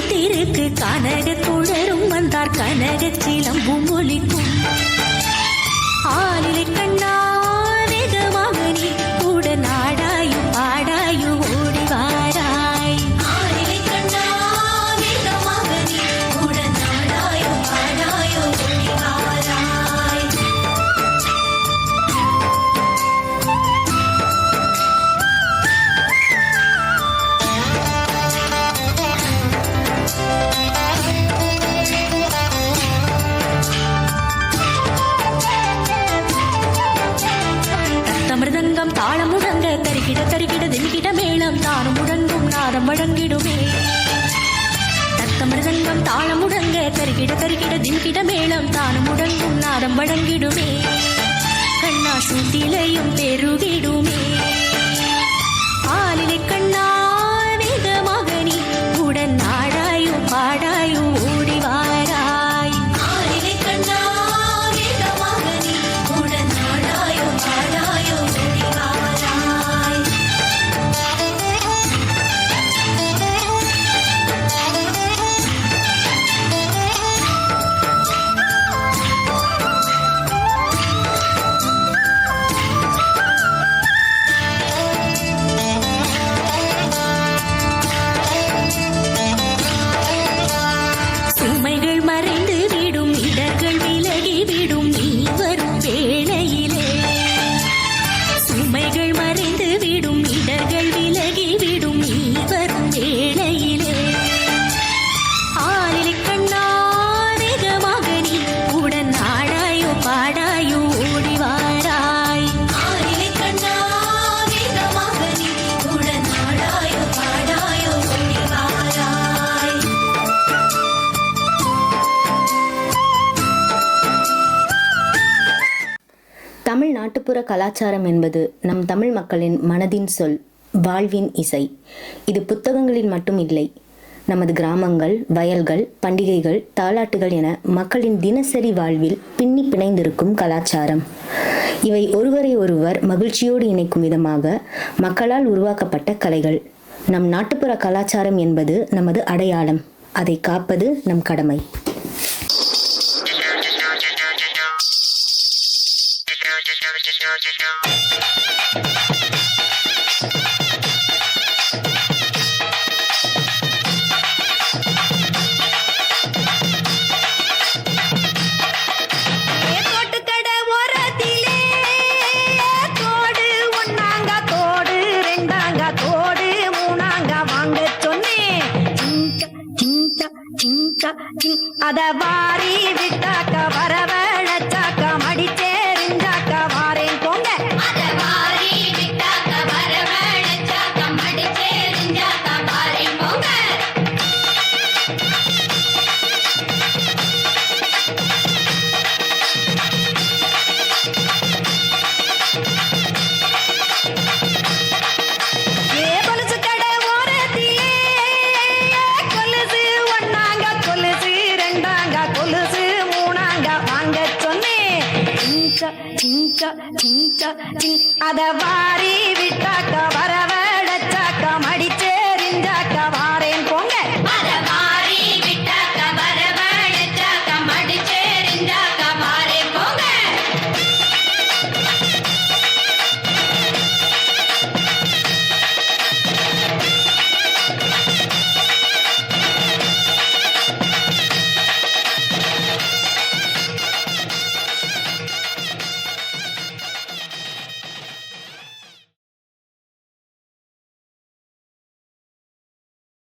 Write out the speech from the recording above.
கூட்டிருக்கு கனக குழரும் வந்தார் கனக சிலம்பும் ஒலிக்கும். ஆளிலை கண்ணா தாளம் முழங்க தரிகிட தரிகிட தின்கிட மேளம் தானும் முடங்கும் நாதம் வழங்கிடுமே. கண்ணா சுத்திலையும் பெருகிடுமே. நாட்டுப்புற கலாச்சாரம் என்பது நம் தமிழ் மக்களின் மனதின் சொல் வாழ்வின் இசை. இது புத்தகங்களில் மட்டும் இல்லை. நமது கிராமங்கள் வயல்கள் பண்டிகைகள் தாலாட்டுகள் என மக்களின் தினசரி வாழ்வில் பின்னி பிணைந்திருக்கும் கலாச்சாரம். இவை ஒருவரை ஒருவர் மகிழ்ச்சியோடு இணைக்கும் விதமாக மக்களால் உருவாக்கப்பட்ட கலைகள். நம் நாட்டுப்புற கலாச்சாரம் என்பது நமது அடையாளம். அதை காப்பது நம் கடமை. அத வாரி விட்டாக்க வரவ ചിഞ്ച ചിഞ്ച അത വാരി വിട്ട